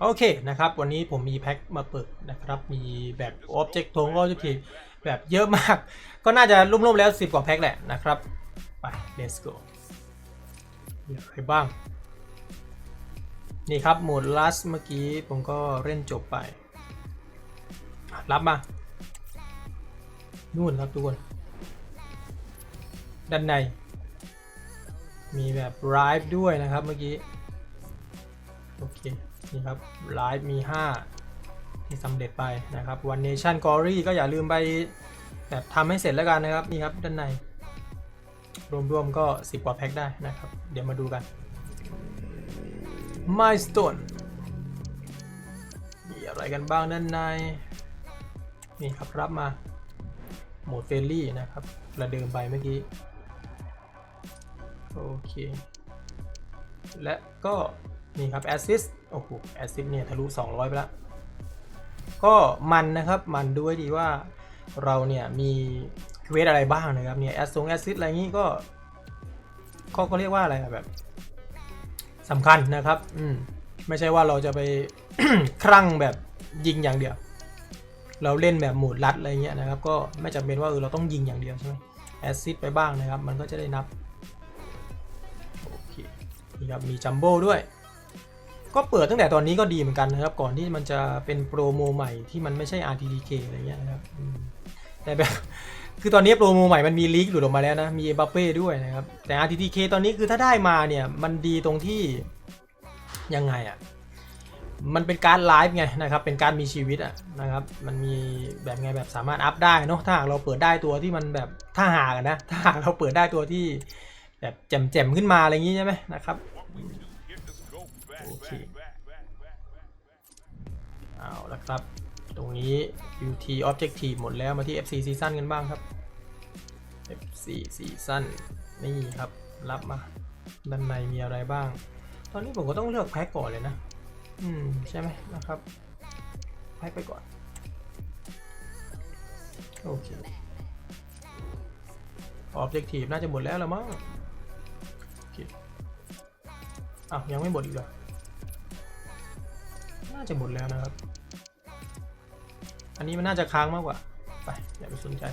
โอเคนะครับ วันนี้ผมมีแพ็คมาเปิดนะครับ มีแบบ Object ทง Objective แบบเยอะมาก ก็น่าจะรวมๆแล้ว 10 กว่าแพ็คแหละนะครับ ไป let's go มีอะไรบ้าง นี่ครับโหมด last เมื่อกี้ผมก็เล่นจบไป รับมา นู่นครับทุกคน ด้านใน มีแบบ live ด้วยนะครับเมื่อกี้ โอเค นี่ครับ live มี 5 ที่สำเร็จไปนะครับ One Nation Glory ก็อย่าลืมไปแบบทำให้เสร็จแล้วกันนะครับ นี่ครับด้านใน รวมๆก็ 10 กว่าแพ็คได้นะครับ เดี๋ยวมาดูกัน Milestone มีอะไรกันบ้างด้านใน นี่ครับรับมาโหมดเฟรลี่นะครับระเดิมไปเมื่อกี้ โอเค และก็ นี่ครับ Assist โอ้โห Assist เนี่ยทะลุ 200 ไปแล้ว ก็มันนะครับมันด้วยดีว่าเราเนี่ยมีเควสอะไรบ้างนะครับเนี่ยแอสซงแอสซิสอะไรงี้ก็ก็ก็เรียกว่าอะไรแบบสำคัญนะครับ อืม ไม่ใช่ว่าเราจะไปคลั่งแบบยิงอย่างเดียว เราเล่นแบบโหมดลัดอะไรเงี้ยนะครับ ก็ไม่จำเป็นว่าเออเราต้องยิงอย่างเดียวใช่ไหมแอสซิสไปบ้างนะครับ มันก็จะได้นับ โอเค นี่ครับ มีจัมโบ้ด้วย ก็เปิดตั้งแต่ตอนนี้ก็ดีเหมือนกันนะครับ ก่อนที่มันจะเป็นโปรโมใหม่ที่มันไม่ใช่ RTDK อะไรเงี้ยนะครับแต่แบบคือตอนนี้โปรโมใหม่มันมีลีกหลุดออกมาแล้วนะ มีเอบัปเป้ด้วยนะครับ แต่ RTDK ตอนนี้คือถ้าได้มาเนี่ย มันดีตรงที่ยังไงอะ่ะมันเป็นการไลฟ์ไงนะครับ เป็นการมีชีวิตอะนะครับ มันมีแบบไงแบบสามารถอัพได้เนอะถ้าหากเราเปิดได้ตัวที่มันแบบถ้าหากนะ ถ้าหากเราเปิดได้ตัวที่แบบแจ่มๆขึ้นมาอะไรอย่างงี้ใช่ไหมนะครับ โอเคเอาละครับ ตรงนี้ UT Objective หมดแล้วมาที่ FC Season กันบ้างครับ FC Season นี่ครับรับมา ด้านในมีอะไรบ้าง ตอนนี้ผมก็ต้องเลือกแพ็กก่อนเลยนะ อืม ใช่ไหมนะครับ แพ็กไปก่อน โอเค Objective น่าจะหมดแล้วละมั้ง โอเคอ้าวยังไม่หมดอีกเหรอ น่าจะหมดแล้วนะครับ อันนี้มันน่าจะค้างมากกว่า ไปอย่าไปสนใจ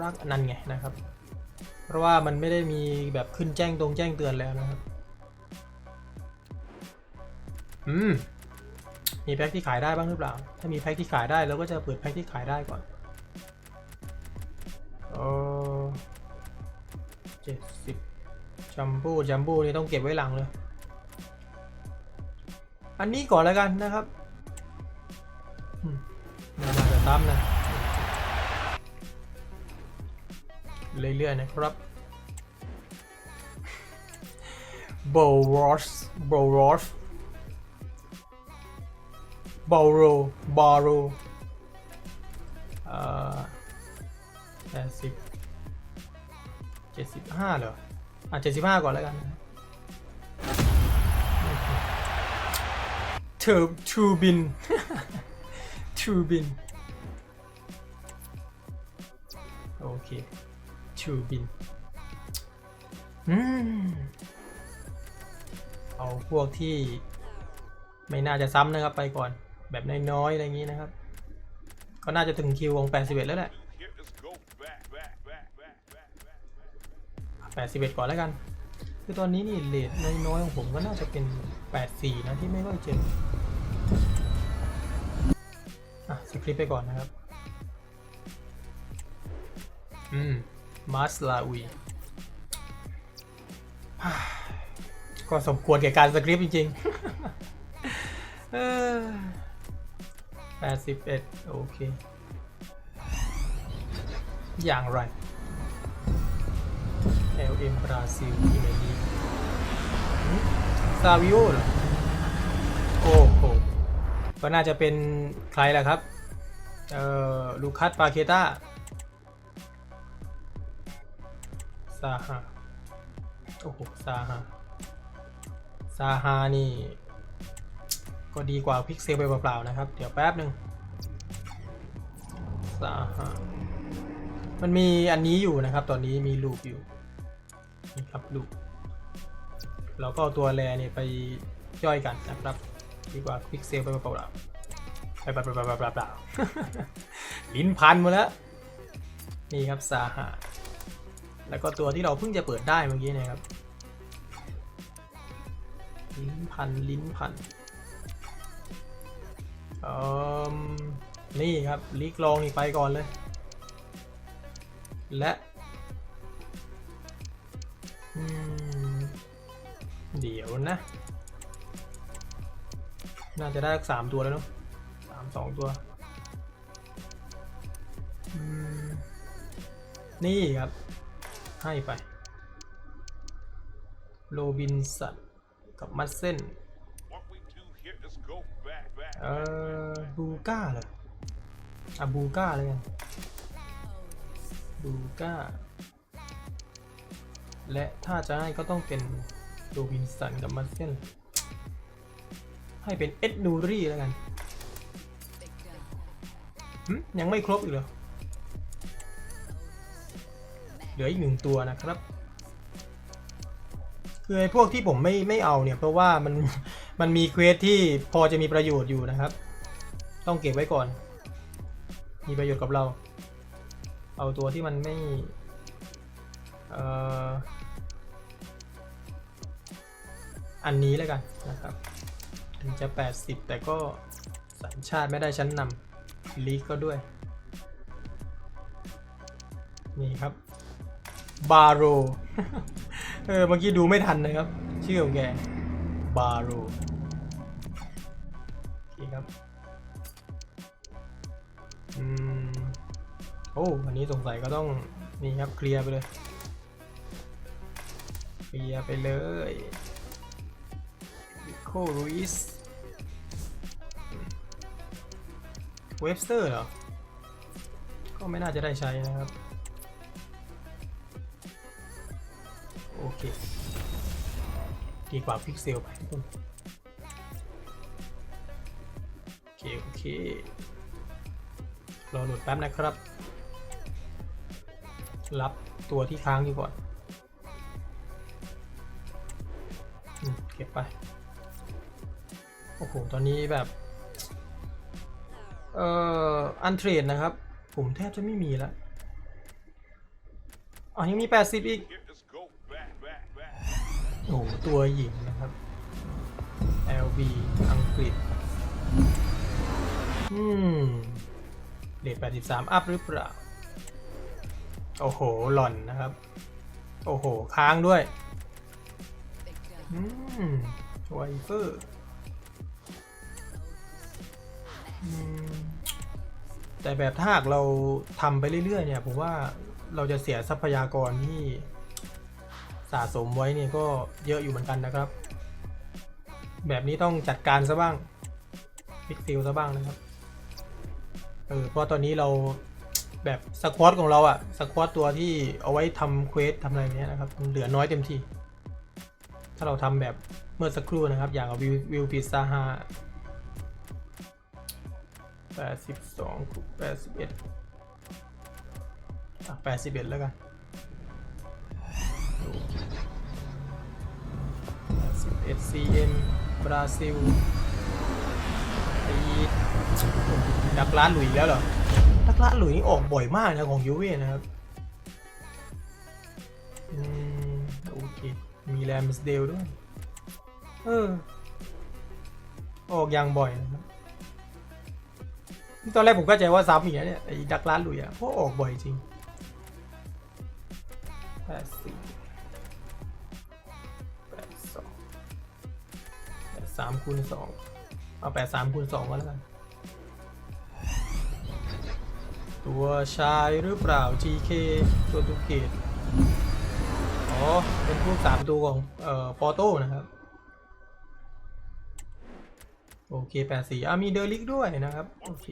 รักอันนั้นไงนะครับ เพราะว่ามันไม่ได้มีแบบขึ้นแจ้งตรงแจ้งเตือนแล้วนะครับ อืม มีแพ็คที่ขายได้บ้างหรือเปล่า ถ้ามีแพ็คที่ขายได้เราก็จะเปิดแพ็คที่ขายได้ก่อนโอ้เจ็ดสิบจัมโบ้จัมโบ้นี่ต้องเก็บไว้หลังเลย อันนี้ก่อนแล้วกันนะครับมามาจะซ้ำนะ เรื่อยๆนะครับ b o w a s b o w a s b o r o b o r o เอ่อแปดสิบเจ็ดสิบห้าเหรออะเจ็ดสิบห้าก่อนแล้วกันนะ ทูทูบินทูบินโอเคทูบินอืมเอาพวกที่ไม่น่าจะซ้ำนะครับไปก่อน แบบน้อยๆอะไรอย่างนี้นะครับ ก็น่าจะถึงคิวของ81 แล้วแหละ81 ก่อนแล้วกัน คือตอนนี้นี่เลทน้อยๆของผมก็น่าจะเป็น 84 นะที่ไม่ค่อยเจออะสคริปไปก่อนนะครับ อืม มาสลาวีก็สมควรแก่การสคริปจริงๆเออ81โอเค อย่างไร LM บราซิลที่ไหนดีซาวิโอเหรอโอ้โหก็น่าจะเป็นใครล่ะครับ เอ่อ ลูคัสปาเคต้าซาฮาโอ้โหซาฮาซาฮานี่ ก็ดีกว่าพิกเซลไปเปล่าๆนะครับ เดี๋ยวแป๊บหนึ่งซาฮามันมีอันนี้อยู่นะครับ ตอนนี้มีลูปอยู่ นี่ครับลูปเราก็เอาตัวแรเนี่ยไปย่อยกันนะครับดีกว่าพิกเซลไปเปล่าๆไปเปล่าๆๆลิ้นพันหมาแล้วนี่ครับสาหาแล้วก็ตัวที่เราเพิ่งจะเปิดได้เมื่อกี้เนะครับ ลิ้นพันลิ้นพันเอมนี่ครับลีกลองนี่ไปก่อนเลย และ เดี๋ยวนะ น่าจะได้สามตัวแล้วเนาะสามสองตัวอืมนี่ครับ ให้ไป โรบินสันกับมัสเซนเออบูก้าเหรออะบูก้าเลยกันบูก้า และถ้าจะให้ก็ต้องเป็น โรบินสันกับมัสเซนให้เป็นเอ็ดนูรี่แล้วกันยังไม่ครบอีกเหรอ เหลืออีกหนึ่งตัวนะครับ คือไอ้พวกที่ผมไม่ไม่เอาเนี่ย เพราะว่ามันมันมีเควสที่พอจะมีประโยชน์อยู่นะครับ ต้องเก็บไว้ก่อน มีประโยชน์กับเรา เอาตัวที่มันไม่ เอ่อ อันนี้แล้วกันนะครับถึงจะ 80 แต่ก็สัญชาติไม่ได้ชั้นนำลีกก็ด้วย นี่ครับ บาโร เออเมื่อกี้ดูไม่ทันนะครับ ชื่อของแก บาโรโอเคครับ อืม โอ้อันนี้สงสัยก็ต้อง นี่ครับ เคลียร์ไปเลย เคลียร์ไปเลย โครูอิสเวบสเตอร์เหรอ ก็ไม่น่าจะได้ใช้นะครับ โอเค ดีกว่าพิกเซลไปทุกคนโอเค โอเค รอโหลดแป๊บนะครับ รับตัวที่ค้างอยู่ก่อนอเก็บไป โอ้โห ตอนนี้แบบ เอ่อ อันเทรดนะครับ ผมแทบจะไม่มีแล้วอ๋อยังมี 80 อีก โอ้โห ตัวหญิงนะครับ LB อังกฤษ อืมเลท83 อัพหรือเปล่า โอ้โห หล่อนนะครับ โอ้โห ค้างด้วย อืมไวเฟอร์ แต่แบบถ้าหากเราทำไปเรื่อยๆ เนี่ยผมว่าเราจะเสียทรัพยากรที่สะสมไว้เนี่ยก็เยอะอยู่เหมือนกันนะครับ แบบนี้ต้องจัดการซะบ้างพิกซิลซะบ้างนะครับเออเพราะตอนนี้เราแบบสควอตของเราอะสควอตตัวที่เอาไว้ทำเควสทำอะไรเนี้ยนะครับเหลือน้อยเต็มที่ถ้าเราทำแบบเมื่อสักครู่นะครับ อย่างวิววิวพิซซ่าห้า แปดสิบสองแปดสิบเอ็ดแปดสิบเอ็ดแล้วกัน SCM บราซิลไอ้ดักร้านหลุยแล้วเหรอ ดักร้านหลุยนี่ออกบ่อยมากนะของยูเว่นะครับอืมโอเค มีแรมสเดลด้วย เออ ออกอย่างบ่อยนะครับ ตอนแรกผมก็ใจว่าซ้ำอีกนะเนี่ยไอ้ดักร้านหลุยอะเพราะออกบ่อยจริงแปดสี่แปดสองแปดสามคูณสองเอาแปดสามคูณสองก็แล้วกัน ตัวชายหรือเปล่า GK ตัวตุเกตอ๋อ เป็นพวกสามตัวของ เอ่อปอโต้นะครับโอเคแปดสี่อะมีเดอริกด้วยนะครับ โอเค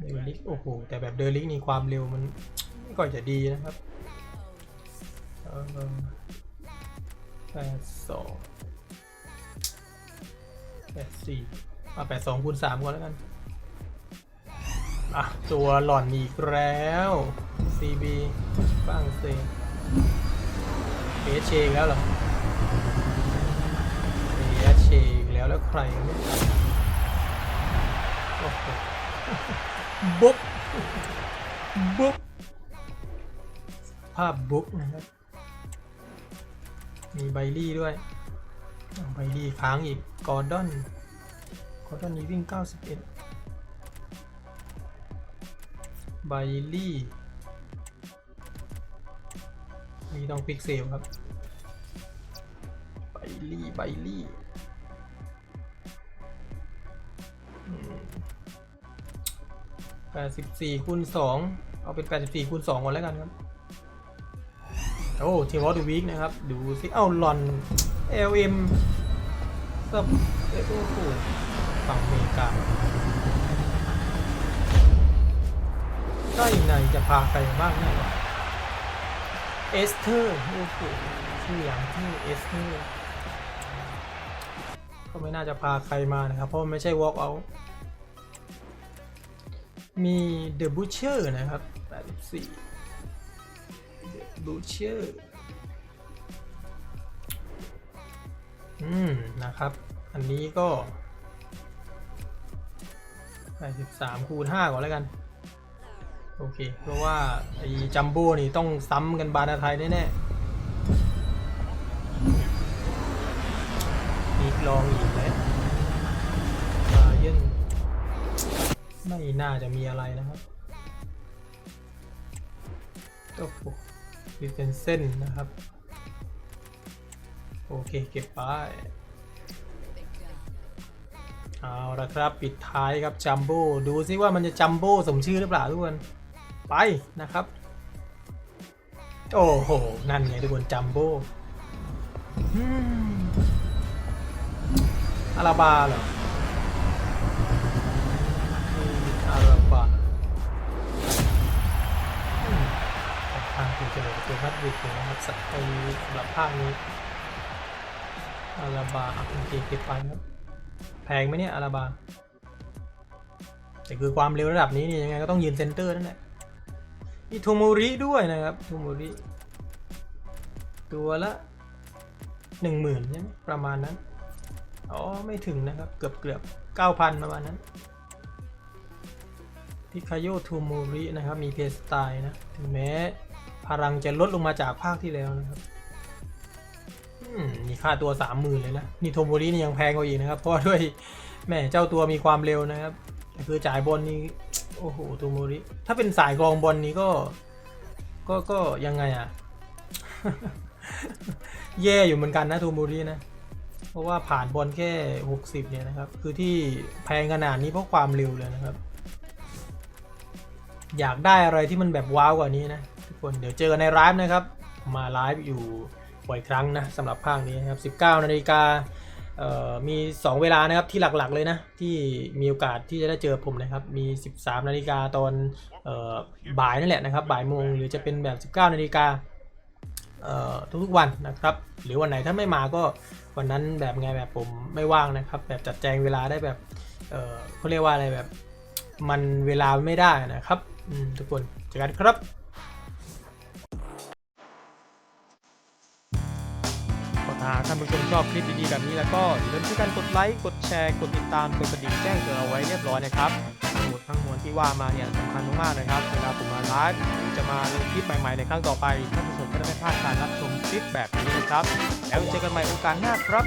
เดอริกโอ้โหแต่แบบเดอริกนี่ความเร็วมันไม่ก่อยจะดีนะครับเอ่อแปดสองแปดสี่อะแปดสองคูณสามก่อนแล้วกันอะตัวหล่อนอีกแล้ว CB บ้างเซเอชเชอีกแล้วเหรอแล้วใครกันเนี่ยโอ้โห บุ๊กบุ๊กภาพบุ๊กนะครับ มีไบลี่ด้วย ไบลี่ค้างอีก กอร์ดอน กอร์ดอนนี้วิ่ง 91 ไบลี่นี่ต้องพิกเซลครับ ไบลี่ ไบลี่ แปดสิบสี่คูณสองเอาเป็นแปดสิบสี่คูณสองก่อนแล้วกันครับ โอ้ทีวอลดูวีคนะครับ ดูสิเอ้าลอน LM ซับเอโอ้โหฝั่งอเมริกาใกล้ในจะพาใครบ้างเนี่ยวะเอสเธอร์โอ้โหชื่ออย่างที่เอสเธอร์ก็ไม่น่าจะพาใครมานะครับ เพราะมันไม่ใช่ walk out มี The Butcher นะครับ 84 The Butcher อืม นะครับ อันนี้ก็ 83 คูณ 5 ก่อนแล้วกัน โอเค เพราะว่าไอ้จัมโบ้นี่ต้องซ้ำกันบานาไทยแน่ๆมีลองอีกแล้วมาเย่น ไม่น่าจะมีอะไรนะครับโอ้โหดิเซนเส้นนะครับ โอเค เก็บไปเอาละครับปิดท้ายครับจัมโบ้ดูซิว่ามันจะจัมโบ้สมชื่อหรือเปล่าทุกคน ไปนะครับ โอ้โห นั่นไงทุกคนจัมโบ้อาราบาเหรอม อาราบาอืมทางคุณเจอตัวพัดวิกนะครับสักไปสำหรับภาคนี้อาราบาอะโอเคเก็บไปครับแพงไหมเนี่ยอาราบาแต่คือความเร็วระดับนี้นี่ยังไงก็ต้องยืนเซนเตอร์นั่นแหละมีโทโมริด้วยนะครับโทโมริตัวละหนึ่งหมื่นใช่ไหมประมาณนั้น อ๋อ ไม่ถึงนะครับ เกือบเกือบเก้าพันประมาณนั้น พิคาโยทโมรินะครับ มีเพสตล์นะ ถึงแม้พลังจะลดลงมาจากภาคที่แล้วนะครับมีค่าตัวสามหมื่นเลยนะ นี่โทโมรินี่ยังแพงกว่าอีกนะครับ เพราะด้วยแม่เจ้าตัวมีความเร็วนะครับแต่คือจ่ายบอลนี่โอ้โหโทโมริ ถ้าเป็นสายกรองบอลนี้ก็ ก็ก็ยังไงอะแย่อยู่เหมือนกันนะโทโมรินะเพราะว่าผ่านบอลแค่ 60 เนี่ยนะครับ คือที่แพงขนาดนี้เพราะความเร็วเลยนะครับ อยากได้อะไรที่มันแบบว้าวกว่านี้นะทุกคนเดี๋ยวเจอกันในไลฟ์นะครับ มาไลฟ์อยู่บ่อยครั้งนะสำหรับภาคนี้นะครับ 19 นาฬิกาเอ่อมี 2 เวลานะครับที่หลักๆเลยนะ ที่มีโอกาสที่จะได้เจอผมนะครับ มี 13 นาฬิกาตอนออบ่ายนั่นแหละนะครับ บ่ายโมงหรือจะเป็นแบบ 19 นาฬิกาทุกๆวันนะครับ หรือวันไหนถ้าไม่มาก็วันนั้นแบบไงแบบผมไม่ว่างนะครับ แบบจัดแจงเวลาได้แบบเขาเรียกว่าอะไรแบบมันเวลาไม่ได้นะครับ ทุกคนเจอกันครับก็ถ้าท่านผู้ชมชอบคลิปดีๆแบบนี้แล้วก็อย่าลืมช่วยกันกดไลค์กดแชร์กดติดตามกดกระดิ่งแจ้งเตือนเอาไว้เรียบร้อยนะครับทั้งหมดทั้งมวลที่ว่ามาเนี่ยสำคัญมากๆนะครับเวลาผมมาไลฟ์จะมาลงคลิปใหม่ๆในครั้งต่อไปท่านผู้ชมก็จะไม่พลาดการรับชมคลิปแบบนี้นะครับแล้วเจอกันใหม่โอกาสหน้าครับ